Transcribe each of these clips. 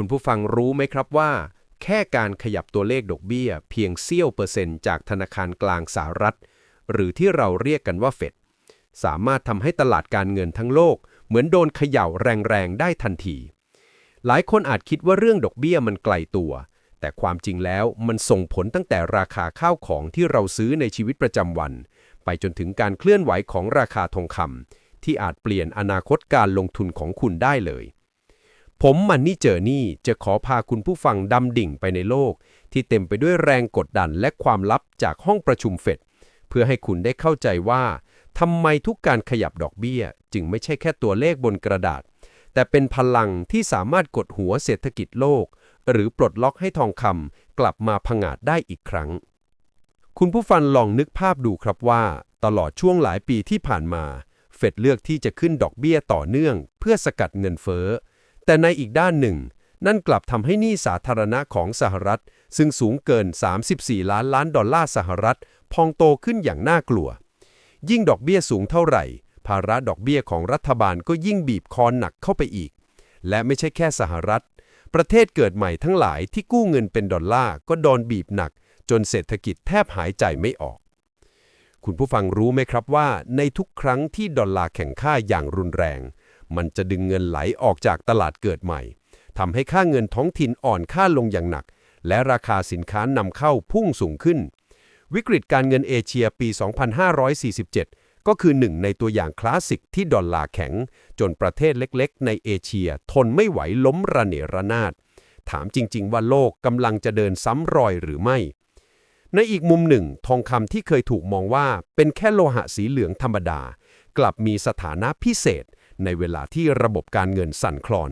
คุณผู้ฟังรู้ไหมครับว่า แค่การขยับตัวเลขดอกเบี้ย เพียงเสี้ยวเปอร์เซ็นต์จากธนาคารกลางสหรัฐ หรือที่เราเรียกกันว่าเฟดสามารถทำให้ตลาดการเงินทั้งโลก เหมือนโดนเขย่าแรงๆได้ทันที หลายคนอาจคิดว่าเรื่องดอกเบี้ยมันไกลตัว แต่ความจริงแล้วมันส่งผลตั้งแต่ราคาข้าวของที่เราซื้อในชีวิตประจำวัน ไปจนถึงการเคลื่อนไหวของราคาทองคำที่อาจเปลี่ยนอนาคตการลงทุนของคุณได้เลย ผมมันนี่เจอนี่จะขอพาคุณผู้ฟังดำดิ่งไปในโลก ที่เต็มไปด้วยแรงกดดันและความลับจากห้องประชุมเฟดเพื่อให้คุณได้เข้าใจว่าทำไมทุกการขยับดอกเบี้ย จึงไม่ใช่แค่ตัวเลขบนกระดาษ แต่เป็นพลังที่สามารถกดหัวเศรษฐกิจโลก หรือปลดล็อกให้ทองคำกลับมาผงาดได้อีกครั้ง คุณผู้ฟังลองนึกภาพดูครับว่า ตลอดช่วงหลายปีที่ผ่านมา เฟดเลือกที่จะขึ้นดอกเบี้ยต่อเนื่อง เพื่อสกัดเงินเฟ้อ แต่ในอีกด้านหนึ่ง นั่นกลับทำให้หนี้สาธารณะของสหรัฐ ซึ่งสูงเกิน 34 ล้านล้านดอลลาร์สหรัฐ พองโตขึ้นอย่างน่ากลัว ยิ่งดอกเบี้ยสูงเท่าไหร่ ภาระดอกเบี้ยของรัฐบาลก็ยิ่งบีบคอหนักเข้าไปอีก และไม่ใช่แค่สหรัฐ ประเทศเกิดใหม่ทั้งหลายที่กู้เงินเป็นดอลลาร์ก็โดนบีบหนัก จนเศรษฐกิจแทบหายใจไม่ออก คุณผู้ฟังรู้ไหมครับว่า ในทุกครั้งที่ดอลลาร์แข่งค่าอย่างรุนแรง มันจะดึงเงินไหลออกจากตลาดเกิดใหม่ทำให้ค่าเงินท้องถิ่นอ่อนค่าลงอย่างหนัก และราคาสินค้านำเข้าพุ่งสูงขึ้น วิกฤตการเงินเอเชียปี 2547 ก็คือหนึ่งในตัวอย่างคลาสสิกที่ดอลลาร์แข็ง จนประเทศเล็กๆ ในเอเชีย ทนไม่ไหวล้มระเนระนาด ถามจริง ๆ ว่าโลกกำลังจะเดินซ้ำรอยหรือไม่ ในอีกมุมหนึ่ง ทองคำที่เคยถูกมองว่าเป็นแค่โลหะสีเหลืองธรรมดา กลับมีสถานะพิเศษ ในเวลาที่ระบบการเงินสั่นคลอน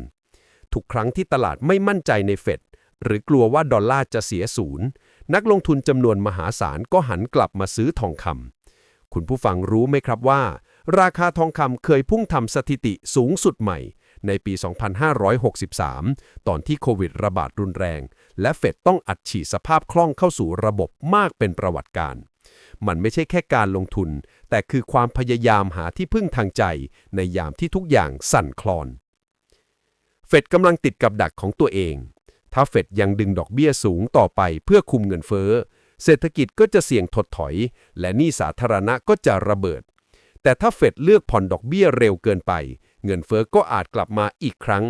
ทุกครั้งที่ตลาดไม่มั่นใจในเฟดหรือกลัวว่าดอลลาร์จะเสียศูนย์ นักลงทุนจำนวนมหาศาลก็หันกลับมาซื้อทองคำคุณผู้ฟังรู้ไหมครับว่า ราคาทองคำเคยพุ่งทำสถิติสูงสุดใหม่ ในปี 2563 ตอนที่โควิดระบาดรุนแรง และเฟดต้องอัดฉีดสภาพคล่องเข้าสู่ระบบมากเป็นประวัติการณ์ มันไม่ใช่แค่การลงทุน แต่คือความพยายามหาที่พึ่งทางใจ ในยามที่ทุกอย่างสั่นคลอน เฟดกำลังติดกับดักของตัวเอง ถ้าเฟดยังดึงดอกเบี้ยสูงต่อไปเพื่อคุมเงินเฟ้อ เศรษฐกิจก็จะเสี่ยงถดถอย และหนี้สาธารณะก็จะระเบิด แต่ถ้าเฟดเลือกผ่อนดอกเบี้ยเร็วเกินไป เงินเฟ้อก็อาจกลับมาอีกครั้ง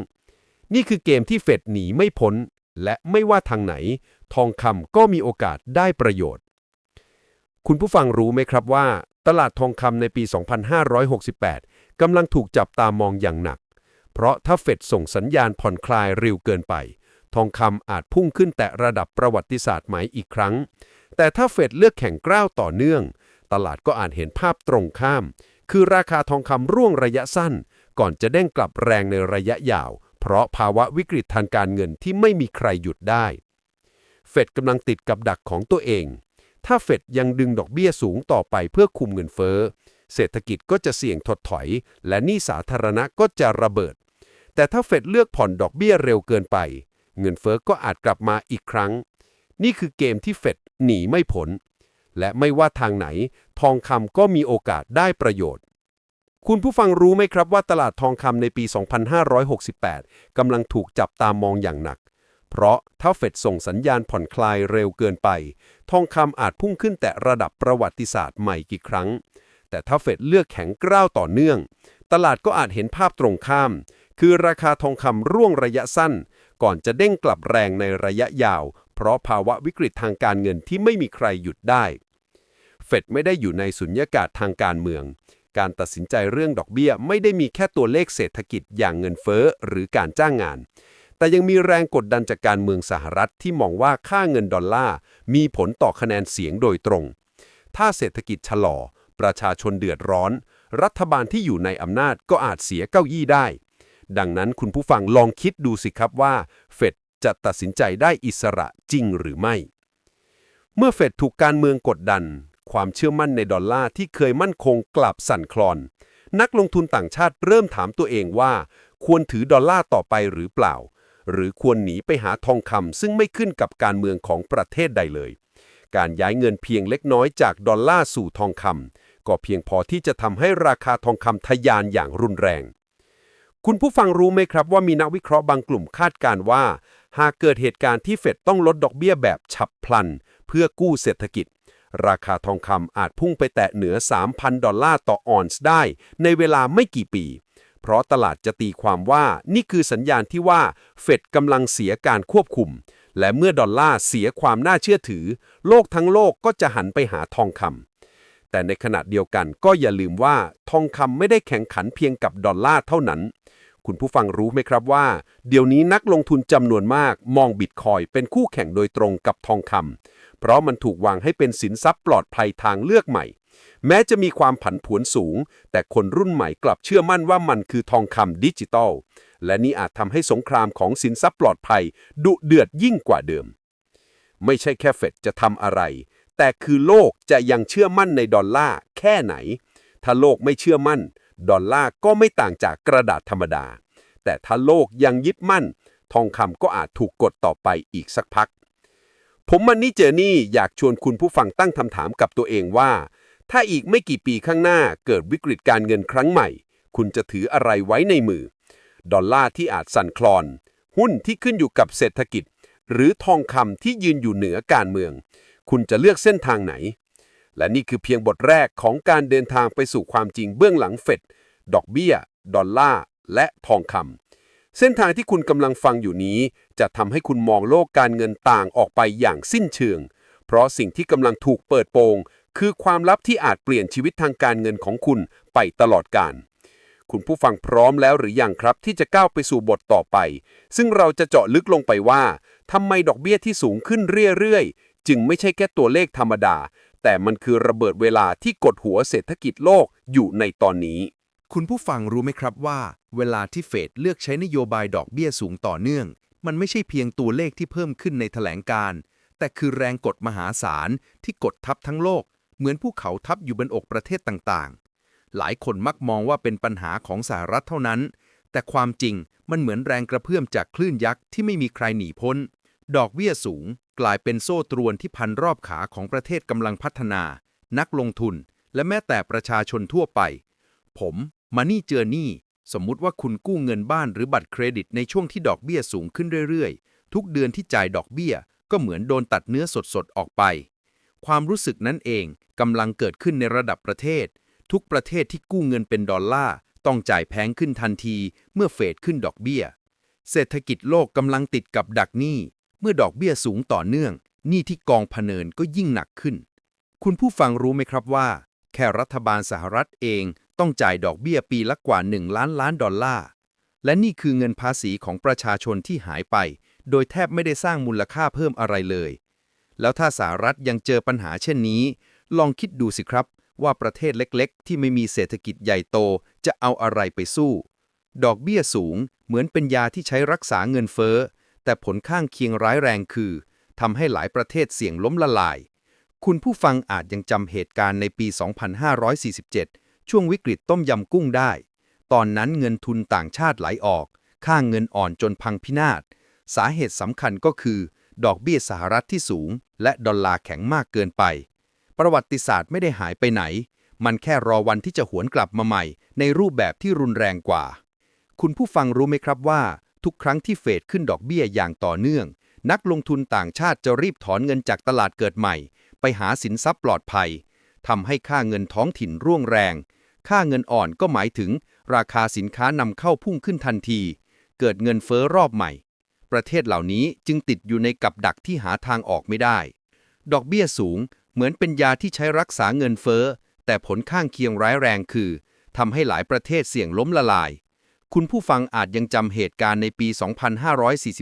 นี่คือเกมที่เฟดหนีไม่พ้นและไม่ว่าทางไหน ทองคำก็มีโอกาสได้ประโยชน์ คุณผู้ฟังรู้ไหมครับว่า ตลาดทองคำในปี 2568 กำลังถูกจับตามองอย่างหนัก เพราะถ้าเฟดส่งสัญญาณผ่อนคลายเร็วเกินไป ทองคำอาจพุ่งขึ้นแต่ระดับประวัติศาสตร์ใหม่อีกครั้ง แต่ถ้าเฟดเลือกแข่งกล้าวต่อเนื่อง ตลาดก็อาจเห็นภาพตรงข้าม คือราคาทองคำร่วงระยะสั้น ก่อนจะเด้งกลับแรงในระยะยาว เพราะภาวะวิกฤตทางการเงินที่ไม่มีใครหยุดได้ เฟดกำลังติดกับดักของตัวเอง ถ้าเฟดยังดึงดอกเบี้ยสูงต่อไปเพื่อคุมเงินเฟ้อ เศรษฐกิจก็จะเสี่ยงถดถอย และหนี้สาธารณะก็จะระเบิด แต่ถ้าเฟดเลือกผ่อนดอกเบี้ยเร็วเกินไป เงินเฟ้อก็อาจกลับมาอีกครั้ง นี่คือเกมที่เฟดหนีไม่พ้นและไม่ว่าทางไหน ทองคำก็มีโอกาสได้ประโยชน์ คุณผู้ฟังรู้ไหมครับว่าตลาดทองคำในปี 2568 กำลังถูกจับตามองอย่างหนัก เพราะถ้าเฟดส่งสัญญาณผ่อนคลายเร็วเกินไป ทองคำอาจพุ่งขึ้นแต่ระดับประวัติศาสตร์ใหม่กี่ครั้ง แต่ถ้าเฟดเลือกแข็งกร้าวต่อเนื่อง ตลาดก็อาจเห็นภาพตรงข้าม คือราคาทองคำร่วงระยะสั้น ก่อนจะเด้งกลับแรงในระยะยาว เพราะภาวะวิกฤตทางการเงินที่ไม่มีใครหยุดได้ เฟดไม่ได้อยู่ในสุญญากาศทางการเมือง การตัดสินใจเรื่องดอกเบี้ยไม่ได้มีแค่ตัวเลขเศรษฐกิจอย่างเงินเฟ้อหรือการจ้างงาน แต่ยังมีแรงกดดันจากการเมืองสหรัฐที่มองว่าค่าเงินดอลลาร์มีผลต่อคะแนนเสียงโดยตรง ถ้าเศรษฐกิจชะลอ ประชาชนเดือดร้อน รัฐบาลที่อยู่ในอำนาจก็อาจเสียเก้าอี้ได้ ดังนั้นคุณผู้ฟังลองคิดดูสิครับว่า เฟดจะตัดสินใจได้อิสระจริงหรือไม่ เมื่อเฟดถูกการเมืองกดดัน ความเชื่อมั่นในดอลลาร์ที่เคยมั่นคงกลับสั่นคลอน นักลงทุนต่างชาติเริ่มถามตัวเองว่า ควรถือดอลลาร์ต่อไปหรือเปล่า หรือควรหนีไปหาทองคำซึ่งไม่ขึ้นกับการเมืองของประเทศใดเลย การย้ายเงินเพียงเล็กน้อยจากดอลลาร์สู่ทองคำก็เพียงพอที่จะทำให้ราคาทองคำทะยานอย่างรุนแรง คุณผู้ฟังรู้ไหมครับว่ามีนักวิเคราะห์บางกลุ่มคาดการณ์ว่า หากเกิดเหตุการณ์ที่เฟดต้องลดดอกเบี้ยแบบฉับพลัน เพื่อกู้เศรษฐกิจราคาทองคำอาจพุ่งไปแตะเหนือ 3,000 ดอลลาร์ต่อออนซ์ได้ ในเวลาไม่กี่ปี เพราะตลาดจะตีความว่านี่คือสัญญาณที่ว่าเฟดกำลังเสียการควบคุม และเมื่อดอลลาร์เสียความน่าเชื่อถือ โลกทั้งโลกก็จะหันไปหาทองคำแต่ในขณะเดียวกันก็อย่าลืมว่าทองคำไม่ได้แข่งขันเพียงกับดอลลาร์เท่านั้น คุณผู้ฟังรู้ไหมครับว่า เดี๋ยวนี้นักลงทุนจำนวนมากมองบิตคอยเป็นคู่แข่งโดยตรงกับทองคำเพราะมันถูกวางให้เป็นสินทรัพย์ปลอดภัยทางเลือกใหม่ แม้จะมีความผันผวนสูง แต่คนรุ่นใหม่กลับเชื่อมั่นว่ามันคือทองคำดิจิตอล และนี่อาจทำให้สงครามของสินทรัพย์ปลอดภัย ดุเดือดยิ่งกว่าเดิม ไม่ใช่แค่เฟดจะทำอะไร แต่คือโลกจะยังเชื่อมั่นในดอลลาร์แค่ไหน ถ้าโลกไม่เชื่อมั่น ดอลลาร์ก็ไม่ต่างจากกระดาษธรรมดา แต่ถ้าโลกยังยึดมั่น ทองคำก็อาจถูกกดต่อไปอีกสักพัก ผมมันนี่เจอนี่อยากชวนคุณผู้ฟังตั้งคำถามกับตัวเองว่า ถ้าอีกไม่กี่ปีข้างหน้าเกิดวิกฤตการเงินครั้งใหม่ คุณจะถืออะไรไว้ในมือ ดอลลาร์ที่อาจสั่นคลอน หุ้นที่ขึ้นอยู่กับเศรษฐกิจ หรือทองคำที่ยืนอยู่เหนือการเมือง คุณจะเลือกเส้นทางไหน และนี่คือเพียงบทแรกของการเดินทางไปสู่ความจริงเบื้องหลังเฟดดอกเบี้ย ดอลลาร์ และทองคำเส้นทางที่คุณกำลังฟังอยู่นี้ จะทำให้คุณมองโลกการเงินต่างออกไปอย่างสิ้นเชิง เพราะสิ่งที่กำลังถูกเปิดโปง คือความลับที่อาจเปลี่ยนชีวิตทางการเงินของคุณไปตลอดกาลคุณผู้ฟังพร้อมแล้วหรือยังครับที่จะก้าวไปสู่บทต่อไป ซึ่งเราจะเจาะลึกลงไปว่าทำไมดอกเบี้ยที่สูงขึ้นเรื่อยๆ จึงไม่ใช่แค่ตัวเลขธรรมดา แต่มันคือระเบิดเวลาที่กดหัวเศรษฐกิจโลกอยู่ในตอนนี้ คุณผู้ฟังรู้ไหมครับว่า เวลาที่เฟดเลือกใช้นโยบายดอกเบี้ยสูงต่อเนื่อง มันไม่ใช่เพียงตัวเลขที่เพิ่มขึ้นในแถลงการ์แต่คือแรงกดมหาศาลที่กดทับทั้งโลก เหมือนภูเขาทับอยู่บนอกประเทศต่างๆ หลายคนมักมองว่าเป็นปัญหาของสหรัฐเท่านั้น แต่ความจริงมันเหมือนแรงกระเพื่อมจากคลื่นยักษ์ที่ไม่มีใครหนีพ้น ดอกเบี้ยสูง กลายเป็นโซ่ตรวนที่พันรอบขาของประเทศกำลังพัฒนา นักลงทุน และแม้แต่ประชาชนทั่วไป ผมมานี่เจอนี่สมมุติว่าคุณกู้เงินบ้านหรือบัตรเครดิตในช่วงที่ดอกเบี้ยสูงขึ้นเรื่อยๆ ทุกเดือนที่จ่ายดอกเบี้ยก็เหมือนโดนตัดเนื้อสดๆ ออกไป ความรู้สึกนั้นเองกำลังเกิดขึ้นในระดับประเทศ ทุกประเทศที่กู้เงินเป็นดอลลาร์ต้องจ่ายแพงขึ้นทันที เมื่อเฟดขึ้นดอกเบี้ย เศรษฐกิจโลกกำลังติดกับดักหนี้ เมื่อดอกเบี้ยสูงต่อเนื่องหนี้ที่กองพเนินก็ยิ่งหนักขึ้น คุณผู้ฟังรู้ไหมครับว่า แค่รัฐบาลสหรัฐเองต้องจ่ายดอกเบี้ยปีละกว่า 1 ล้านล้านดอลลาร์ และนี่คือเงินภาษีของประชาชนที่หายไป โดยแทบไม่ได้สร้างมูลค่าเพิ่มอะไรเลย แล้วถ้าสหรัฐยังเจอปัญหาเช่นนี้ ลองคิดดูสิครับว่าประเทศเล็กๆ ที่ไม่มีเศรษฐกิจใหญ่โตจะเอาอะไรไปสู้ ดอกเบี้ยสูงเหมือนเป็นยาที่ใช้รักษาเงินเฟ้อ แต่ผลข้างเคียงร้ายแรงคือทำให้หลายประเทศเสี่ยงล้มละลาย คุณผู้ฟังอาจยังจำเหตุการณ์ในปี 2547 ช่วงวิกฤตต้มยำกุ้งได้ ตอนนั้นเงินทุนต่างชาติไหลออก ค่างเงินอ่อนจนพังพินาศ สาเหตุสำคัญก็คือ ดอกเบี้ยสหรัฐที่สูง และดอลลาร์แข็งมากเกินไป ประวัติศาสตร์ไม่ได้หายไปไหน มันแค่รอวันที่จะหวนกลับมาใหม่ ในรูปแบบที่รุนแรงกว่า คุณผู้ฟังรู้ไหมครับว่า ทุกครั้งที่เฟดขึ้นดอกเบี้ยอย่างต่อเนื่อง นักลงทุนต่างชาติจะรีบถอนเงินจากตลาดเกิดใหม่ ไปหาสินทรัพย์ปลอดภัยทำให้ค่าเงินท้องถิ่นร่วงแรง ค่าเงินอ่อนก็หมายถึง ราคาสินค้านำเข้าพุ่งขึ้นทันที เกิดเงินเฟ้อรอบใหม่ ประเทศเหล่านี้จึงติดอยู่ในกับดักที่หาทางออกไม่ได้ ดอกเบี้ยสูงเหมือนเป็นยาที่ใช้รักษาเงินเฟ้อ แต่ผลข้างเคียงร้ายแรงคือทำให้หลายประเทศเสี่ยงล้มละลาย คุณผู้ฟังอาจยังจำเหตุการณ์ในปี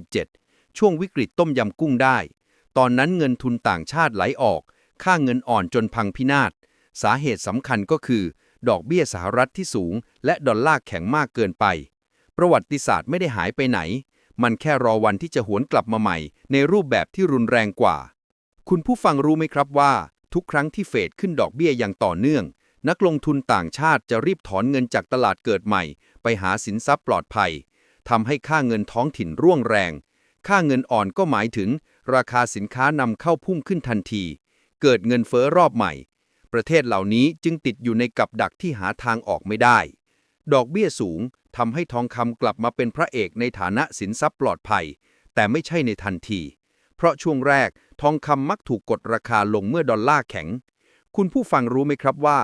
2547 ช่วงวิกฤตต้มยำกุ้งได้ ตอนนั้นเงินทุนต่างชาติไหลออก ค่าเงินอ่อนจนพังพินาศ สาเหตุสำคัญก็คือ ดอกเบี้ยสหรัฐที่สูง และดอลลาร์แข็งมากเกินไป ประวัติศาสตร์ไม่ได้หายไปไหน มันแค่รอวันที่จะหวนกลับมาใหม่ ในรูปแบบที่รุนแรงกว่า คุณผู้ฟังรู้ไหมครับว่า ทุกครั้งที่เฟดขึ้นดอกเบี้ยอย่างต่อเนื่อง นักลงทุนต่างชาติจะรีบถอนเงินจากตลาดเกิดใหม่ ไปหาสินทรัพย์ปลอดภัยทำให้ค่าเงินท้องถิ่นร่วงแรง ค่าเงินอ่อนก็หมายถึง ราคาสินค้านำเข้าพุ่งขึ้นทันที เกิดเงินเฟ้อรอบใหม่ ประเทศเหล่านี้จึงติดอยู่ในกับดักที่หาทางออกไม่ได้ ดอกเบี้ยสูงทำให้ทองคำกลับมาเป็นพระเอกในฐานะสินทรัพย์ปลอดภัย แต่ไม่ใช่ในทันที เพราะช่วงแรกทองคำมักถูกกดราคาลงเมื่อดอลลาร์แข็ง คุณผู้ฟังรู้ไหมครับว่า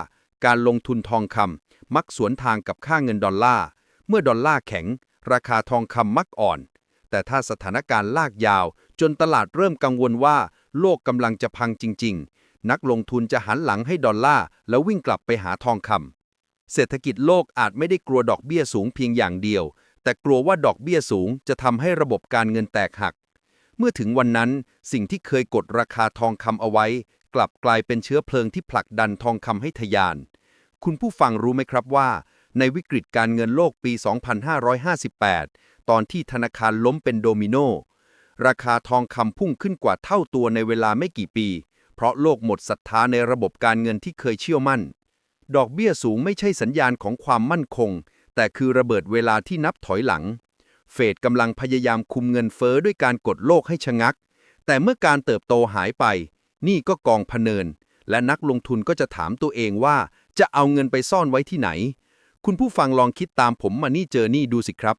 การลงทุนทองคำมักสวนทางกับค่าเงินดอลลาร์ เมื่อดอลลาร์แข็ง ราคาทองคำมักอ่อน แต่ถ้าสถานการณ์ลากยาว จนตลาดเริ่มกังวลว่า โลกกำลังจะพังจริง ๆ นักลงทุนจะหันหลังให้ดอลลาร์แล้ววิ่งกลับไปหาทองคำ เศรษฐกิจโลกอาจไม่ได้กลัวดอกเบี้ยสูงเพียงอย่างเดียว แต่กลัวว่าดอกเบี้ยสูงจะทำให้ระบบการเงินแตกหัก เมื่อถึงวันนั้นสิ่งที่เคยกดราคาทองคำเอาไว้ กลับกลายเป็นเชื้อเพลิงที่ผลักดันทองคำให้ทะยาน คุณผู้ฟังรู้ไหมครับว่า ในวิกฤตการเงินโลกปี 2558 ตอนที่ธนาคารล้มเป็นโดมิโนราคาทองคำพุ่งขึ้นกว่าเท่าตัวในเวลาไม่กี่ปี เพราะโลกหมดศรัทธาในระบบการเงินที่เคยเชื่อมั่น ดอกเบี้ยสูงไม่ใช่สัญญาณของความมั่นคง แต่คือระเบิดเวลาที่นับถอยหลัง เฟดกำลังพยายามคุมเงินเฟ้อด้วยการกดโลกให้ชะงัก แต่เมื่อการเติบโตหายไป นี่ก็กองพเนิน และนักลงทุนก็จะถามตัวเองว่า จะเอาเงินไปซ่อนไว้ที่ไหน คุณผู้ฟังลองคิดตามผมมานี่เจอนี่ดูสิครับ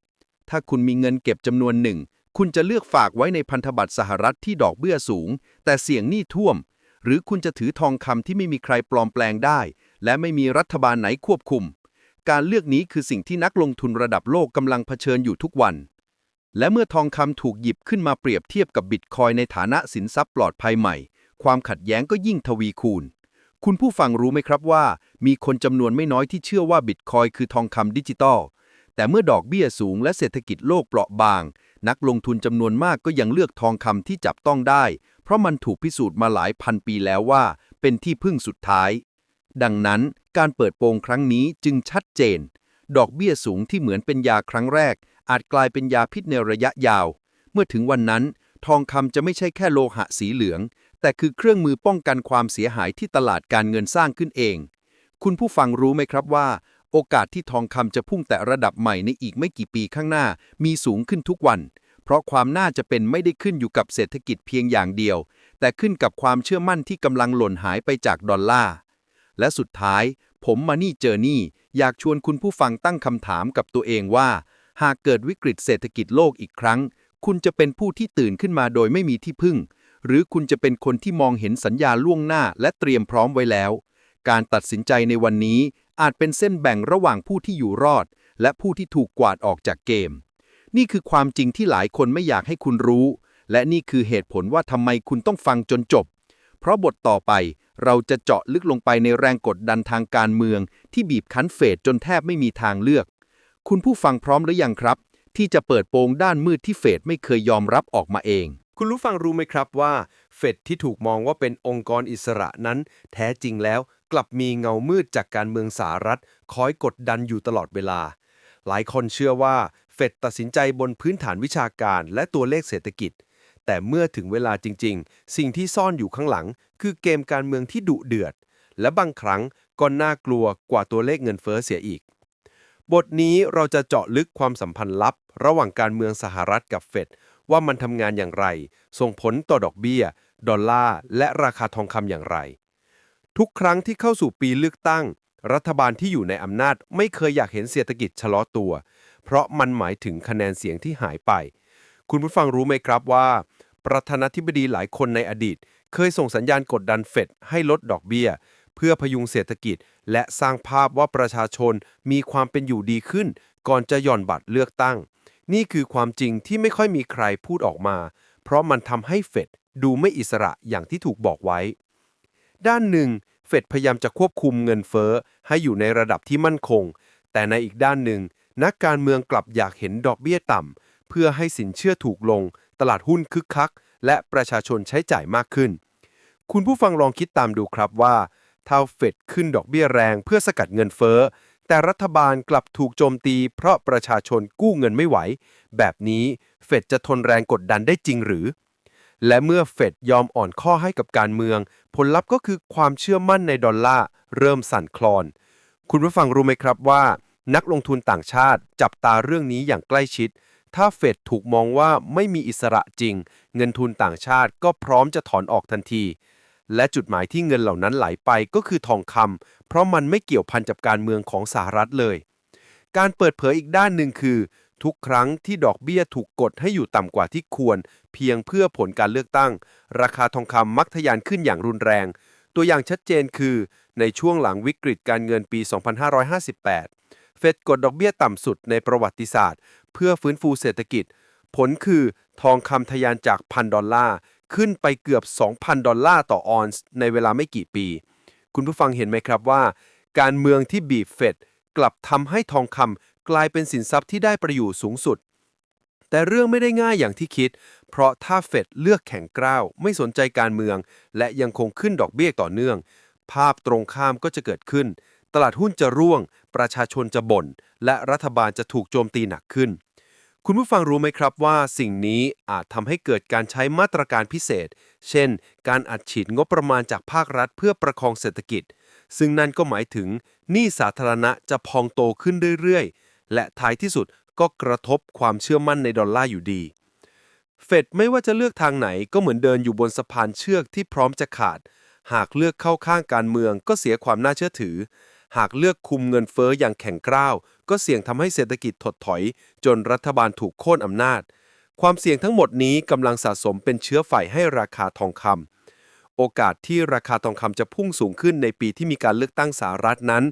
ถ้าคุณมีเงินเก็บจำนวนหนึ่ง คุณจะเลือกฝากไว้ในพันธบัตรสหรัฐที่ดอกเบี้ยสูง แต่เสี่ยงหนี้ท่วม หรือคุณจะถือทองคำที่ไม่มีใครปลอมแปลงได้ และไม่มีรัฐบาลไหนควบคุม การเลือกนี้คือสิ่งที่นักลงทุนระดับโลกกำลังเผชิญอยู่ทุกวัน และเมื่อทองคำถูกหยิบขึ้นมาเปรียบเทียบกับบิตคอยในฐานะสินทรัพย์ปลอดภัยใหม่ ความขัดแย้งก็ยิ่งทวีคูณ คุณผู้ฟังรู้ไหมครับว่า มีคนจำนวนไม่น้อยที่เชื่อว่าบิตคอยคือทองคำดิจิตอลแต่เมื่อดอกเบี้ยสูงและเศรษฐกิจโลกเปราะบาง นักลงทุนจำนวนมากก็ยังเลือกทองคำที่จับต้องได้ เพราะมันถูกพิสูจน์มาหลายพันปีแล้วว่า เป็นที่พึ่งสุดท้าย ดังนั้นการเปิดโปงครั้งนี้จึงชัดเจน ดอกเบี้ยสูงที่เหมือนเป็นยาครั้งแรก อาจกลายเป็นยาพิษในระยะยาว เมื่อถึงวันนั้น ทองคำจะไม่ใช่แค่โลหะสีเหลือง แต่คือเครื่องมือป้องกันความเสียหายที่ตลาดการเงินสร้างขึ้นเอง คุณผู้ฟังรู้ไหมครับว่า โอกาสที่ทองคำจะพุ่งแต่ระดับใหม่ในอีกไม่กี่ปีข้างหน้ามีสูงขึ้นทุกวัน เพราะความน่าจะเป็นไม่ได้ขึ้นอยู่กับเศรษฐกิจเพียงอย่างเดียว แต่ขึ้นกับความเชื่อมั่นที่กำลังหล่นหายไปจากดอลลาร์ และสุดท้าย ผมมานี่เจอนี่ อยากชวนคุณผู้ฟังตั้งคำถามกับตัวเองว่า หากเกิดวิกฤตเศรษฐกิจโลกอีกครั้ง คุณจะเป็นผู้ที่ตื่นขึ้นมาโดยไม่มีที่พึ่ง หรือคุณจะเป็นคนที่มองเห็นสัญญาล่วงหน้าและเตรียมพร้อมไว้แล้ว การตัดสินใจในวันนี้อาจเป็นเส้นแบ่งระหว่างผู้ที่อยู่รอด และผู้ที่ถูกกวาดออกจากเกม นี่คือความจริงที่หลายคนไม่อยากให้คุณรู้ และนี่คือเหตุผลว่าทำไมคุณต้องฟังจนจบ เพราะบทต่อไป เราจะเจาะลึกลงไปในแรงกดดันทางการเมือง ที่บีบคั้นเฟดจนแทบไม่มีทางเลือก คุณผู้ฟังพร้อมหรือยังครับ ที่จะเปิดโปงด้านมืดที่เฟดไม่เคยยอมรับออกมาเอง คุณรู้ฟังรู้ไหมครับว่าเฟดที่ถูกมองว่าเป็นองค์กรอิสระนั้น แท้จริงแล้วกลับมีเงามืดจากการเมืองสหรัฐคอยกดดันอยู่ตลอดเวลา หลายคนเชื่อว่าเฟดตัดสินใจบนพื้นฐานวิชาการและตัวเลขเศรษฐกิจ แต่เมื่อถึงเวลาจริง ๆ สิ่งที่ซ่อนอยู่ข้างหลัง คือเกมการเมืองที่ดุเดือด และบางครั้งก็น่ากลัวกว่าตัวเลขเงินเฟ้อเสียอีก บทนี้เราจะเจาะลึกความสัมพันธ์ลับ ระหว่างการเมืองสหรัฐกับเฟดว่ามันทำงานอย่างไร ส่งผลต่อดอกเบี้ย ดอลลาร์ และราคาทองคำอย่างไร ทุกครั้งที่เข้าสู่ปีเลือกตั้ง รัฐบาลที่อยู่ในอำนาจไม่เคยอยากเห็นเศรษฐกิจชะลอตัว เพราะมันหมายถึงคะแนนเสียงที่หายไป คุณผู้ฟังรู้ไหมครับว่า ประธานาธิบดีหลายคนในอดีต เคยส่งสัญญาณกดดันเฟดให้ลดดอกเบี้ย เพื่อพยุงเศรษฐกิจ และสร้างภาพว่าประชาชนมีความเป็นอยู่ดีขึ้น ก่อนจะหย่อนบัตรเลือกตั้ง นี่คือความจริงที่ไม่ค่อยมีใครพูดออกมา เพราะมันทำให้เฟดดูไม่อิสระอย่างที่ถูกบอกไว้ ด้านหนึ่ง เฟดพยายามจะควบคุมเงินเฟ้อให้อยู่ในระดับที่มั่นคง แต่ในอีกด้านหนึ่ง นักการเมืองกลับอยากเห็นดอกเบี้ยต่ำ เพื่อให้สินเชื่อถูกลง ตลาดหุ้นคึกคัก และประชาชนใช้จ่ายมากขึ้น คุณผู้ฟังลองคิดตามดูครับว่าถ้าเฟดขึ้นดอกเบี้ยแรงเพื่อสกัดเงินเฟ้อ แต่รัฐบาลกลับถูกโจมตี เพราะประชาชนกู้เงินไม่ไหว แบบนี้เฟดจะทนแรงกดดันได้จริงหรือ และเมื่อเฟดยอมอ่อนข้อให้กับการเมือง ผลลัพธ์ก็คือความเชื่อมั่นในดอลลาร์เริ่มสั่นคลอน คุณผู้ฟังรู้ไหมครับว่า นักลงทุนต่างชาติจับตาเรื่องนี้อย่างใกล้ชิด ถ้าเฟดถูกมองว่าไม่มีอิสระจริง เงินทุนต่างชาติก็พร้อมจะถอนออกทันที และจุดหมายที่เงินเหล่านั้นไหลไปก็คือทองคำเพราะมันไม่เกี่ยวพันกับการเมืองของสหรัฐเลย การเปิดเผยอีกด้านหนึ่งคือ ทุกครั้งที่ดอกเบี้ยถูกกดให้อยู่ต่ำกว่าที่ควร เพียงเพื่อผลการเลือกตั้ง ราคาทองคำมักทะยานขึ้นอย่างรุนแรง ตัวอย่างชัดเจนคือ ในช่วงหลังวิกฤตการเงินปี 2558 เฟดกดดอกเบี้ยต่ำสุดในประวัติศาสตร์ เพื่อฟื้นฟูเศรษฐกิจ ผลคือทองคำทะยานจากพันดอลลาร์ ขึ้นไปเกือบ 2,000 ดอลลาร์ต่อออนซ์ในเวลาไม่กี่ปี คุณผู้ฟังเห็นไหมครับว่า การเมืองที่บีบเฟดกลับทำให้ทองคำกลายเป็นสินทรัพย์ที่ได้ประโยชน์สูงสุด แต่เรื่องไม่ได้ง่ายอย่างที่คิด เพราะถ้าเฟดเลือกแข่งกร้าวไม่สนใจการเมือง และยังคงขึ้นดอกเบี้ยต่อเนื่อง ภาพตรงข้ามก็จะเกิดขึ้น ตลาดหุ้นจะร่วง ประชาชนจะบ่น และรัฐบาลจะถูกโจมตีหนักขึ้น คุณผู้ฟังรู้ไหมครับว่าสิ่งนี้อาจทำให้เกิดการใช้มาตรการพิเศษ เช่น การอัดฉีดงบประมาณจากภาครัฐเพื่อประคองเศรษฐกิจ ซึ่งนั่นก็หมายถึงหนี้สาธารณะจะพองโตขึ้นเรื่อยๆ และท้ายที่สุดก็กระทบความเชื่อมั่นในดอลลาร์อยู่ดีเฟดไม่ว่าจะเลือกทางไหนก็เหมือนเดินอยู่บนสะพานเชือกที่พร้อมจะขาด หากเลือกเข้าข้างการเมืองก็เสียความน่าเชื่อถือ หากเลือกคุมเงินเฟ้ออย่างแข็งกร้าว ก็เสี่ยงทำให้เศรษฐกิจถดถอย จนรัฐบาลถูกโค่นอำนาจ ความเสี่ยงทั้งหมดนี้กำลังสะสมเป็นเชื้อไฟให้ราคาทองคำโอกาสที่ราคาทองคำจะพุ่งสูงขึ้นในปีที่มีการเลือกตั้งสหรัฐนั้น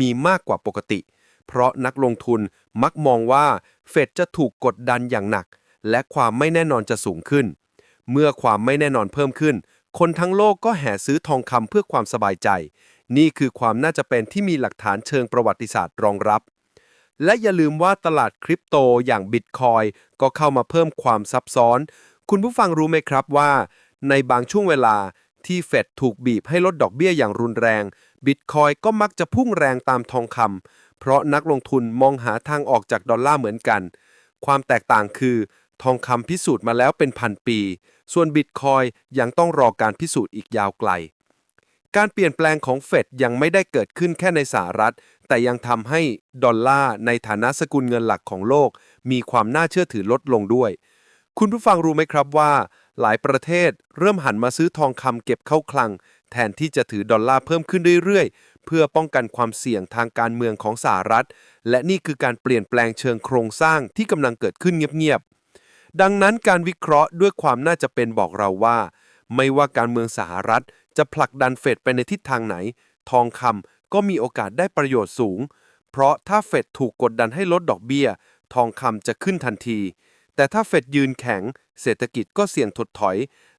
มีมากกว่าปกติ เพราะนักลงทุนมักมองว่าเฟดจะถูกกดดันอย่างหนัก และความไม่แน่นอนจะสูงขึ้น เมื่อความไม่แน่นอนเพิ่มขึ้น คนทั้งโลกก็แห่ซื้อทองคำเพื่อความสบายใจ นี่คือความน่าจะเป็นที่มีหลักฐานเชิงประวัติศาสตร์รองรับ และอย่าลืมว่าตลาดคริปโตอย่างบิตคอยก็เข้ามาเพิ่มความซับซ้อน คุณผู้ฟังรู้ไหมครับว่า ในบางช่วงเวลาที่เฟดถูกบีบให้ลดดอกเบี้ยอย่างรุนแรงบิตคอยก็มักจะพุ่งแรงตามทองคำเพราะนักลงทุนมองหาทางออกจากดอลลาร์เหมือนกัน ความแตกต่างคือ ทองคำพิสูจน์มาแล้วเป็นพันปี ส่วนบิตคอยยังต้องรอการพิสูจน์อีกยาวไกล การเปลี่ยนแปลงของเฟดยังไม่ได้เกิดขึ้นแค่ในสหรัฐ แต่ยังทำให้ดอลลาร์ในฐานะสกุลเงินหลักของโลก มีความน่าเชื่อถือลดลงด้วย คุณผู้ฟังรู้ไหมครับว่า หลายประเทศเริ่มหันมาซื้อทองคำเก็บเข้าคลัง แทนที่จะถือดอลลาร์เพิ่มขึ้นเรื่อยๆ เพื่อป้องกันความเสี่ยงทางการเมืองของสหรัฐ และนี่คือการเปลี่ยนแปลงเชิงโครงสร้างที่กำลังเกิดขึ้นเงียบๆดังนั้นการวิเคราะห์ด้วยความน่าจะเป็นบอกเราว่าไม่ว่าการเมืองสหรัฐ จะผลักดันเฟดไปในทิศทางไหน ทองคำก็มีโอกาสได้ประโยชน์สูง เพราะถ้าเฟดถูกกดดันให้ลดดอกเบี้ย ทองคำจะขึ้นทันที แต่ถ้าเฟดยืนแข็ง เศรษฐกิจก็เสี่ยงถดถอย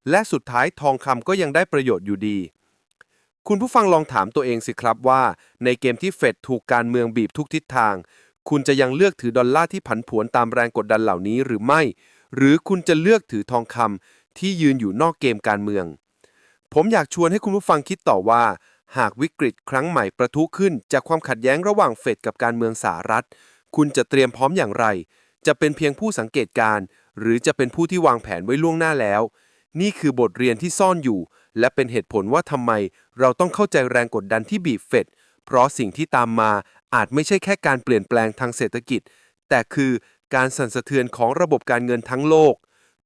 และสุดท้ายทองคำก็ยังได้ประโยชน์อยู่ดี คุณผู้ฟังลองถามตัวเองสิครับว่า ในเกมที่เฟดถูกการเมืองบีบทุกทิศทาง คุณจะยังเลือกถือดอลลาร์ที่ผันผวนตามแรงกดดันเหล่านี้หรือไม่ หรือคุณจะเลือกถือทองคำที่ยืนอยู่นอกเกมการเมือง ผมอยากชวนให้คุณผู้ฟังคิดต่อว่า หากวิกฤตครั้งใหม่ประทุขึ้น จากความขัดแย้งระหว่างเฟดกับการเมืองสหรัฐ คุณจะเตรียมพร้อมอย่างไร จะเป็นเพียงผู้สังเกตการณ์หรือจะเป็นผู้ที่วางแผนไว้ล่วงหน้าแล้ว นี่คือบทเรียนที่ซ่อนอยู่ และเป็นเหตุผลว่าทำไม เราต้องเข้าใจแรงกดดันที่บีบเฟดเพราะสิ่งที่ตามมาอาจไม่ใช่แค่การเปลี่ยนแปลงทางเศรษฐกิจ แต่คือการสั่นสะเทือนของระบบการเงินทั้งโลก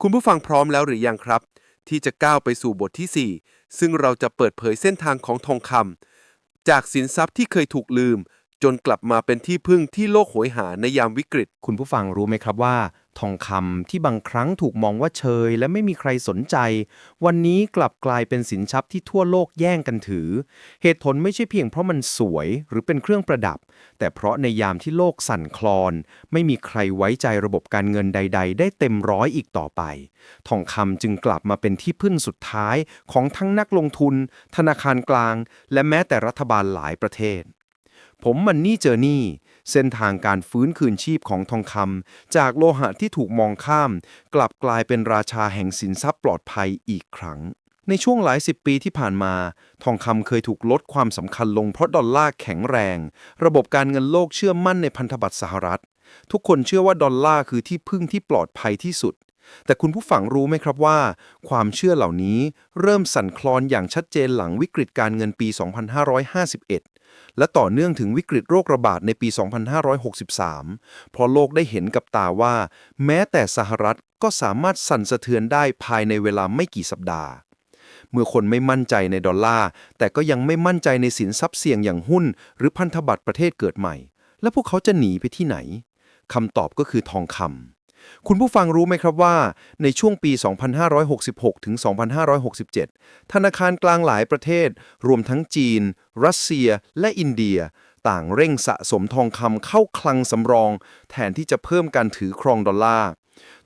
คุณผู้ฟังพร้อมแล้วหรือยังครับ ที่จะก้าวไปสู่บทที่ 4 ซึ่งเราจะเปิดเผยเส้นทางของทองคำจากสินทรัพย์ที่เคยถูกลืม จนกลับมาเป็นที่พึ่งที่โลกโหยหาในยามวิกฤต คุณผู้ฟังรู้ไหมครับว่า ทองคำที่บางครั้งถูกมองว่าเชย และไม่มีใครสนใจ วันนี้กลับกลายเป็นสินทรัพย์ที่ทั่วโลกแย่งกันถือ เหตุผลไม่ใช่เพียงเพราะมันสวยหรือเป็นเครื่องประดับ แต่เพราะในยามที่โลกสั่นคลอน ไม่มีใครไว้ใจระบบการเงินใด ๆ ได้เต็มร้อยอีกต่อไป ทองคำจึงกลับมาเป็นที่พึ่งสุดท้ายของทั้งนักลงทุน ธนาคารกลาง และแม้แต่รัฐบาลหลายประเทศ ผมมันนี่เจอนี่ เส้นทางการฟื้นคืนชีพของทองคำจากโลหะที่ถูกมองข้าม กลับกลายเป็นราชาแห่งสินทรัพย์ปลอดภัยอีกครั้ง ในช่วงหลายสิบปีที่ผ่านมา ทองคำเคยถูกลดความสำคัญลงเพราะดอลลาร์แข็งแรง ระบบการเงินโลกเชื่อมั่นในพันธบัตรสหรัฐ ทุกคนเชื่อว่าดอลลาร์คือที่พึ่งที่ปลอดภัยที่สุด แต่คุณผู้ฟังรู้ไหมครับว่า ความเชื่อเหล่านี้เริ่มสั่นคลอนอย่างชัดเจนหลังวิกฤตการเงินปี 2551 และต่อเนื่องถึงวิกฤตโรคระบาดในปี 2563 เพราะโลกได้เห็นกับตาว่า แม้แต่สหรัฐก็สามารถสั่นสะเทือนได้ภายในเวลาไม่กี่สัปดาห์เมื่อคนไม่มั่นใจในดอลลาร์ แต่ก็ยังไม่มั่นใจในสินทรัพย์เสี่ยงอย่างหุ้น หรือพันธบัตรประเทศเกิดใหม่ และพวกเขาจะหนีไปที่ไหนคำตอบก็คือทองคำ คุณผู้ฟังรู้ไหมครับว่า ในช่วงปี 2566 ถึง 2567 ธนาคารกลางหลายประเทศ รวมทั้งจีน รัสเซีย และอินเดีย ต่างเร่งสะสมทองคำเข้าคลังสำรอง แทนที่จะเพิ่มการถือครองดอลลาร์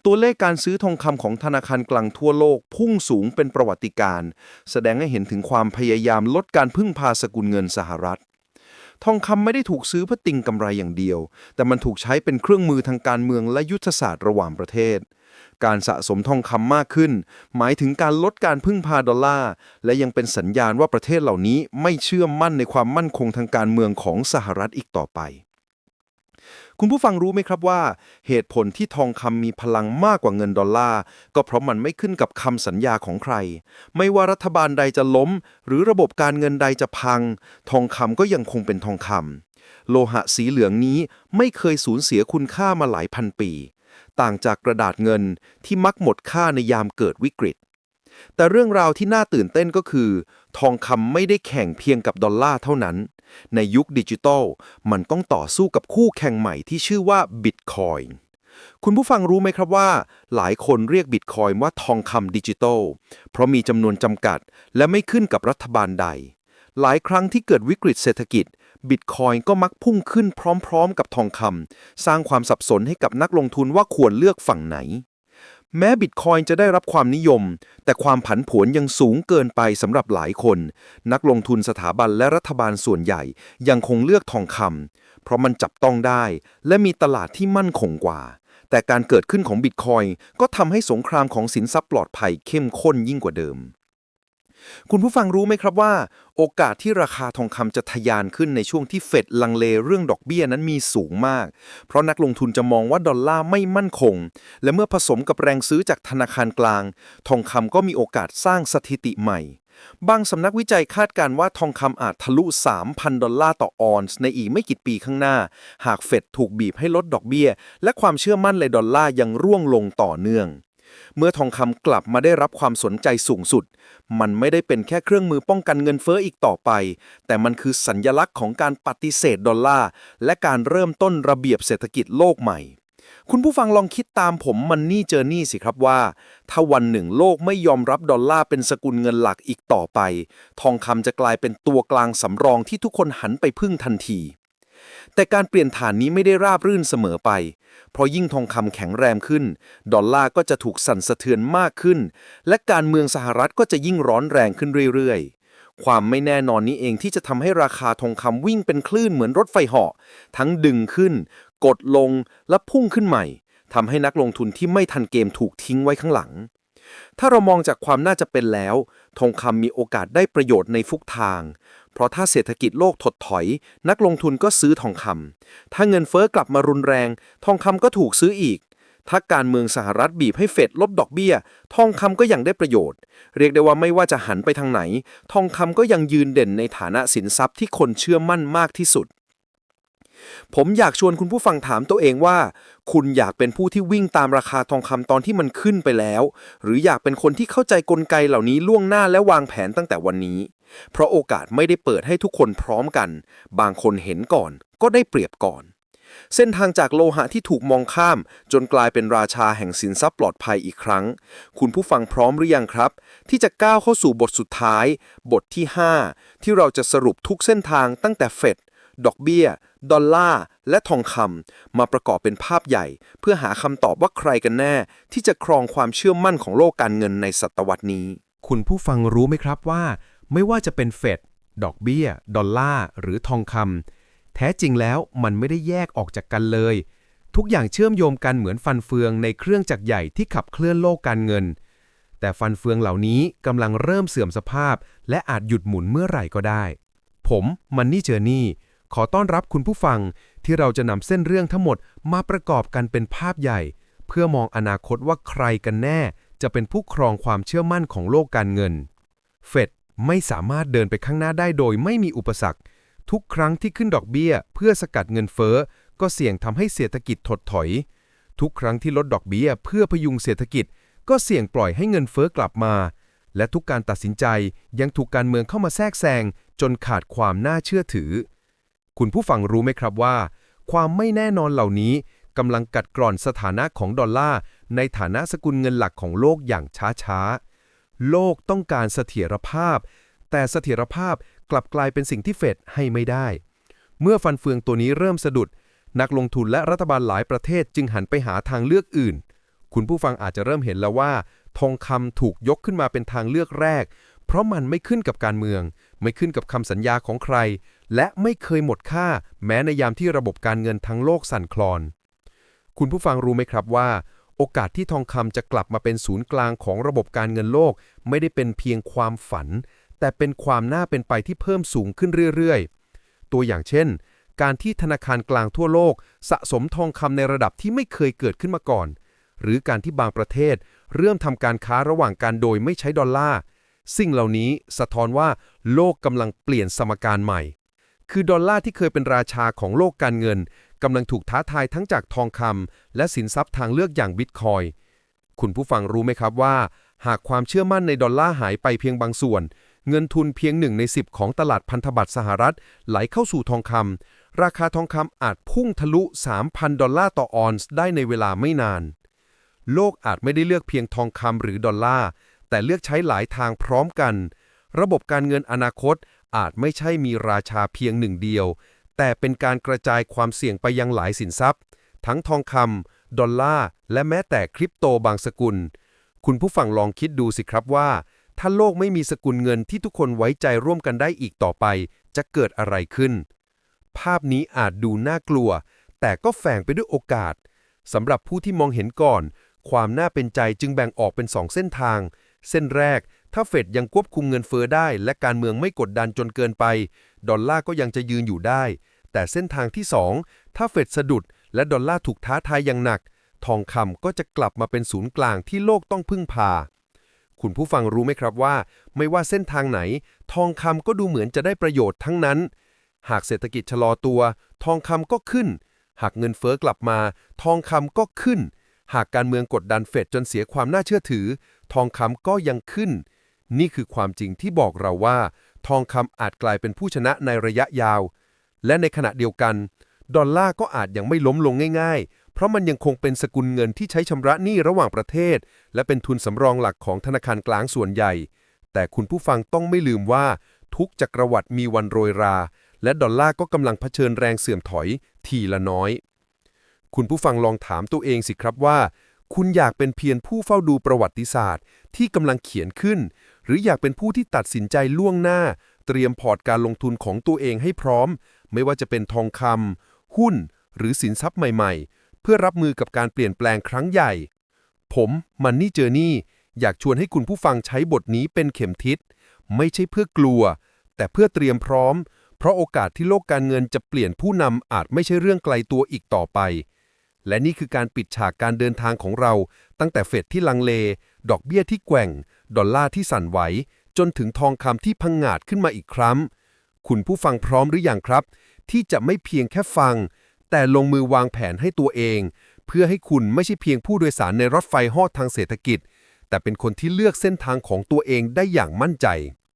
ตัวเลขการซื้อทองคำของธนาคารกลางทั่วโลกพุ่งสูงเป็นประวัติการณ์แสดงให้เห็นถึงความพยายามลดการพึ่งพาสกุลเงินสหรัฐ ทองคำไม่ได้ถูกซื้อเพื่อติงกำไรอย่างเดียว แต่มันถูกใช้เป็นเครื่องมือทางการเมืองและยุทธศาสตร์ระหว่างประเทศ การสะสมทองคำมากขึ้น หมายถึงการลดการพึ่งพาดอลลาร์และยังเป็นสัญญาณว่าประเทศเหล่านี้ไม่เชื่อมั่นในความมั่นคงทางการเมืองของสหรัฐอีกต่อไป คุณผู้ฟังรู้ไหมครับว่า เหตุผลที่ทองคำมีพลังมากกว่าเงินดอลลาร์ก็เพราะมันไม่ขึ้นกับคำสัญญาของใคร ไม่ว่ารัฐบาลใดจะล้ม หรือระบบการเงินใดจะพัง ทองคำก็ยังคงเป็นทองคำโลหะสีเหลืองนี้ไม่เคยสูญเสียคุณค่ามาหลายพันปี ต่างจากกระดาษเงินที่มักหมดค่าในยามเกิดวิกฤต แต่เรื่องราวที่น่าตื่นเต้นก็คือ ทองคำไม่ได้แข่งเพียงกับดอลลาร์เท่านั้น ในยุคดิจิทัลมันต้องต่อสู้กับคู่แข่งใหม่ที่ชื่อว่าบิตคอยน์คุณผู้ฟังรู้ไหมครับว่า หลายคนเรียกบิตคอยน์ว่าทองคำดิจิทัลเพราะมีจำนวนจำกัด และไม่ขึ้นกับรัฐบาลใด หลายครั้งที่เกิดวิกฤตเศรษฐกิจบิตคอยน์ก็มักพุ่งขึ้นพร้อม ๆ กับทองคำสร้างความสับสนให้กับนักลงทุนว่าควรเลือกฝั่งไหน แม้บิตคอยน์จะได้รับความนิยม แต่ความผันผวนยังสูงเกินไปสำหรับหลายคน นักลงทุนสถาบันและรัฐบาลส่วนใหญ่ยังคงเลือกทองคำเพราะมันจับต้องได้ และมีตลาดที่มั่นคงกว่า แต่การเกิดขึ้นของบิตคอยน์ก็ทำให้สงครามของสินทรัพย์ปลอดภัยเข้มข้นยิ่งกว่าเดิม คุณผู้ฟังรู้ไหมครับว่า โอกาสที่ราคาทองคำจะทะยานขึ้นในช่วงที่เฟดลังเลเรื่องดอกเบี้ยนั้นมีสูงมาก เพราะนักลงทุนจะมองว่าดอลลาร์ไม่มั่นคง และเมื่อผสมกับแรงซื้อจากธนาคารกลาง ทองคำก็มีโอกาสสร้างสถิติใหม่ บางสำนักวิจัยคาดการณ์ว่าทองคำอาจทะลุ 3,000 ดอลลาร์ต่อออนซ์ในอีกไม่กี่ปีข้างหน้า หากเฟดถูกบีบให้ลดดอกเบี้ย และความเชื่อมั่นในดอลลาร์ยังร่วงลงต่อเนื่อง เมื่อทองคำกลับมาได้รับความสนใจสูงสุด มันไม่ได้เป็นแค่เครื่องมือป้องกันเงินเฟ้ออีกต่อไป แต่มันคือสัญญลักษณ์ของการปฏิเสธดอลลาร์และการเริ่มต้นระเบียบเศรษฐกิจโลกใหม่ คุณผู้ฟังลองคิดตามผมมันนี่เจอนี่สิครับว่า ถ้าวันหนึ่งโลกไม่ยอมรับดอลลาร์เป็นสกุลเงินหลักอีกต่อไป ทองคำจะกลายเป็นตัวกลางสำรองที่ทุกคนหันไปพึ่งทันที แต่การเปลี่ยนฐานนี้ไม่ได้ราบรื่นเสมอไป เพราะยิ่งทองคำแข็งแรงขึ้น ดอลลาร์ก็จะถูกสั่นสะเทือนมากขึ้น และการเมืองสหรัฐก็จะยิ่งร้อนแรงขึ้นเรื่อยๆ ความไม่แน่นอนนี้เองที่จะทำให้ราคาทองคำวิ่งเป็นคลื่นเหมือนรถไฟเหาะ ทั้งดึงขึ้น กดลงและพุ่งขึ้นใหม่ทำให้นักลงทุนที่ไม่ทันเกมถูกทิ้งไว้ข้างหลัง ถ้าเรามองจากความน่าจะเป็นแล้ว ทองคำมีโอกาสได้ประโยชน์ในฟุกทาง เพราะถ้าเศรษฐกิจโลกถดถอย นักลงทุนก็ซื้อทองคำถ้าเงินเฟ้อกลับมารุนแรง ทองคำก็ถูกซื้ออีก ถ้าการเมืองสหรัฐบีบให้เฟดลดดอกเบี้ย ทองคำก็ยังได้ประโยชน์ เรียกได้ว่าไม่ว่าจะหันไปทางไหน ทองคำก็ยังยืนเด่นในฐานะสินทรัพย์ที่คนเชื่อมั่นมากที่สุด ผมอยากชวนคุณผู้ฟังถามตัวเองว่า คุณอยากเป็นผู้ที่วิ่งตามราคาทองคำตอนที่มันขึ้นไปแล้ว หรืออยากเป็นคนที่เข้าใจกลไกเหล่านี้ล่วงหน้าและวางแผนตั้งแต่วันนี้ เพราะโอกาสไม่ได้เปิดให้ทุกคนพร้อมกัน บางคนเห็นก่อน ก็ได้เปรียบก่อน เส้นทางจากโลหะที่ถูกมองข้าม จนกลายเป็นราชาแห่งสินทรัพย์ปลอดภัยอีกครั้ง คุณผู้ฟังพร้อมหรือยังครับ ที่จะก้าวเข้าสู่บทสุดท้าย บทที่ 5 ที่เราจะสรุปทุกเส้นทางตั้งแต่เฟดดอกเบี้ย ดอลลาร์และทองคำมาประกอบเป็นภาพใหญ่ เพื่อหาคำตอบว่าใครกันแน่ ที่จะครองความเชื่อมั่นของโลกการเงินในศตวรรษนี้ คุณผู้ฟังรู้ไหมครับว่า ไม่ว่าจะเป็นเฟดดอกเบี้ย ดอลลาร์หรือทองคำแท้จริงแล้วมันไม่ได้แยกออกจากกันเลย ทุกอย่างเชื่อมโยงกันเหมือนฟันเฟืองในเครื่องจักรใหญ่ที่ขับเคลื่อนโลกการเงิน แต่ฟันเฟืองเหล่านี้กำลังเริ่มเสื่อมสภาพ และอาจหยุดหมุนเมื่อไหร่ก็ได้ ผมมันนี่เจอนี่ ขอต้อนรับคุณผู้ฟังที่เราจะนำเส้นเรื่องทั้งหมดมาประกอบกันเป็นภาพใหญ่ เพื่อมองอนาคตว่าใครกันแน่ จะเป็นผู้ครองความเชื่อมั่นของโลกการเงิน เฟดไม่สามารถเดินไปข้างหน้าได้โดยไม่มีอุปสรรค ทุกครั้งที่ขึ้นดอกเบี้ย เพื่อสกัดเงินเฟ้อ ก็เสี่ยงทำให้เศรษฐกิจถดถอย ทุกครั้งที่ลดดอกเบี้ย เพื่อพยุงเศรษฐกิจ ก็เสี่ยงปล่อยให้เงินเฟ้อกลับมา และทุกการตัดสินใจยังถูกการเมืองเข้ามาแทรกแซงจนขาดความน่าเชื่อถือ คุณผู้ฟังรู้ไหมครับว่า ความไม่แน่นอนเหล่านี้กำลังกัดกร่อนสถานะของดอลลาร์ในฐานะสกุลเงินหลักของโลกอย่างช้าๆ โลกต้องการเสถียรภาพ แต่เสถียรภาพกลับกลายเป็นสิ่งที่เฟดให้ไม่ได้ เมื่อฟันเฟืองตัวนี้เริ่มสะดุด นักลงทุนและรัฐบาลหลายประเทศจึงหันไปหาทางเลือกอื่น คุณผู้ฟังอาจจะเริ่มเห็นแล้วว่า ทองคำถูกยกขึ้นมาเป็นทางเลือกแรก เพราะมันไม่ขึ้นกับการเมือง ไม่ขึ้นกับคำสัญญาของใคร และไม่เคยหมดค่าแม้ในยามที่ระบบการเงินทั้งโลกสั่นคลอน คุณผู้ฟังรู้ไหมครับว่า โอกาสที่ทองคำจะกลับมาเป็นศูนย์กลางของระบบการเงินโลก ไม่ได้เป็นเพียงความฝัน แต่เป็นความน่าเป็นไปที่เพิ่มสูงขึ้นเรื่อยๆ ตัวอย่างเช่น การที่ธนาคารกลางทั่วโลก สะสมทองคำในระดับที่ไม่เคยเกิดขึ้นมาก่อน หรือการที่บางประเทศ เริ่มทำการค้าระหว่างกันโดยไม่ใช้ดอลลาร์สิ่งเหล่านี้สะท้อนว่าโลกกำลังเปลี่ยนสมการใหม่ คือดอลลาร์ที่เคยเป็นราชาของโลกการเงินกำลังถูกท้าทายทั้งจากทองคำและสินทรัพย์ทางเลือกอย่างบิตคอยน์คุณผู้ฟังรู้ไหมครับว่า หากความเชื่อมั่นในดอลลาร์หายไปเพียงบางส่วน เงินทุนเพียงหนึ่งใน 10 ของตลาดพันธบัตรสหรัฐ ไหลเข้าสู่ทองคำราคาทองคำอาจพุ่งทะลุ 3,000 ดอลลาร์ต่อออนซ์ได้ในเวลาไม่นาน โลกอาจไม่ได้เลือกเพียงทองคำหรือดอลลาร์แต่เลือกใช้หลายทางพร้อมกัน ระบบการเงินอนาคต อาจไม่ใช่มีราชาเพียงหนึ่งเดียว แต่เป็นการกระจายความเสี่ยงไปยังหลายสินทรัพย์ ทั้งทองคำดอลลาร์และแม้แต่คริปโตบางสกุล คุณผู้ฟังลองคิดดูสิครับว่า ถ้าโลกไม่มีสกุลเงินที่ทุกคนไว้ใจร่วมกันได้อีกต่อไป จะเกิดอะไรขึ้น ภาพนี้อาจดูน่ากลัว แต่ก็แฝงไปด้วยโอกาสสำหรับผู้ที่มองเห็นก่อน ความน่าเป็นใจจึงแบ่งออกเป็นสองเส้นทาง เส้นแรก ถ้าเฟดยังควบคุมเงินเฟอ้อได้และการเมืองไม่กดดันจนเกินไป ดอลลาร์ก็ยังจะยืนอยู่ได้ แต่เส้นทางที่ 2 ถ้าเฟดสะดุด และดอลลาร์ถูกท้าทายอย่างหนัก ทองคำก็จะกลับมาเป็นศูนย์กลางที่โลกต้องพึ่งพา คุณผู้ฟังรู้ไหมครับว่า ไม่ว่าเส้นทางไหน ทองคำก็ดูเหมือนจะได้ประโยชน์ทั้งนั้น หากเศรษฐกิจชะลอตัว ทองคำก็ขึ้น หากเงินเฟ้อกลับมา ทองคำก็ขึ้น หากการเมืองกดดันเฟดจนเสียความน่าเชื่อถือ ทองคำก็ยังขึ้น นี่คือความจริงที่บอกเราว่า ทองคำอาจกลายเป็นผู้ชนะในระยะยาว และในขณะเดียวกัน ดอลลาร์ก็อาจยังไม่ล้มลงง่ายๆ เพราะมันยังคงเป็นสกุลเงินที่ใช้ชำระหนี้ระหว่างประเทศ และเป็นทุนสำรองหลักของธนาคารกลางส่วนใหญ่ แต่คุณผู้ฟังต้องไม่ลืมว่า ทุกจักรวรรดิมีวันโรยรา และดอลลาร์ก็กำลังเผชิญแรงเสื่อมถอย ทีละน้อย คุณผู้ฟังลองถามตัวเองสิครับว่าคุณอยากเป็นเพียงผู้เฝ้าดูประวัติศาสตร์ที่กำลังเขียนขึ้น หรืออยากเป็นผู้ที่ตัดสินใจล่วงหน้า เตรียมพอร์ตการลงทุนของตัวเองให้พร้อม ไม่ว่าจะเป็นทองคำหุ้น หรือสินทรัพย์ใหม่ๆ เพื่อรับมือกับการเปลี่ยนแปลงครั้งใหญ่ ผมมันนี่เจอนี่อยากชวนให้คุณผู้ฟังใช้บทนี้เป็นเข็มทิศ ไม่ใช่เพื่อกลัว แต่เพื่อเตรียมพร้อม เพราะโอกาสที่โลกการเงินจะเปลี่ยนผู้นำอาจไม่ใช่เรื่องไกลตัวอีกต่อไป และนี่คือการปิดฉากการเดินทางของเรา ตั้งแต่เฟดที่ลังเล ดอกเบี้ยที่แกว่ง ดอลลาร์ที่สั่นไหว จนถึงทองคำที่พังงาดขึ้นมาอีกครั้ง คุณผู้ฟังพร้อมหรืออยังครับ ที่จะไม่เพียงแค่ฟัง แต่ลงมือวางแผนให้ตัวเอง เพื่อให้คุณไม่ใช่เพียงผู้โดยสารในรถไฟหอดทางเศรษฐกิจ แต่เป็นคนที่เลือกเส้นทางของตัวเองได้อย่างมั่นใจ